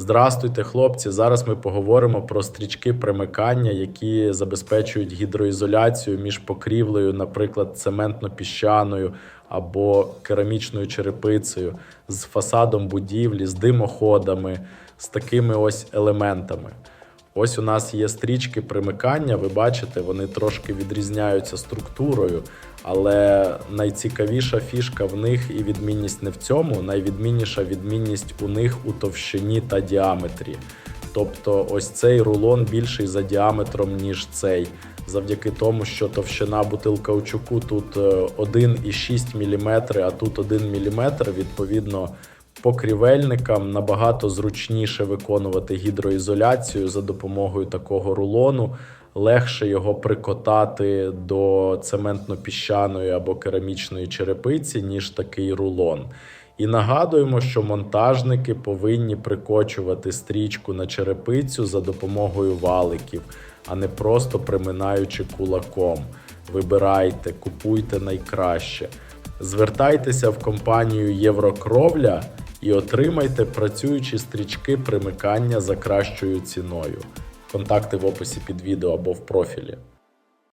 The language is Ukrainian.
Здрастуйте, хлопці! Зараз ми поговоримо про стрічки примикання, які забезпечують гідроізоляцію між покрівлею, наприклад, цементно-піщаною або керамічною черепицею, з фасадом будівлі, з димоходами, з такими ось елементами. Ось у нас є стрічки примикання, ви бачите, вони трошки відрізняються структурою, але найцікавіша фішка в них і відмінність не в цьому. Найвідмінніша відмінність у них у товщині та діаметрі. Тобто, ось цей рулон більший за діаметром, ніж цей, завдяки тому, що товщина бутилкаучуку тут е, 1,6 мм, а тут 1 мм, відповідно. Покрівельникам набагато зручніше виконувати гідроізоляцію за допомогою такого рулону, легше його прикотати до цементно-піщаної або керамічної черепиці, ніж такий рулон. І нагадуємо, що монтажники повинні прикочувати стрічку на черепицю за допомогою валиків, а не просто приминаючи кулаком. Вибирайте, купуйте найкраще. Звертайтеся в компанію Єврокровля і отримайте працюючі стрічки примикання за кращою ціною. Контакти в описі під відео або в профілі.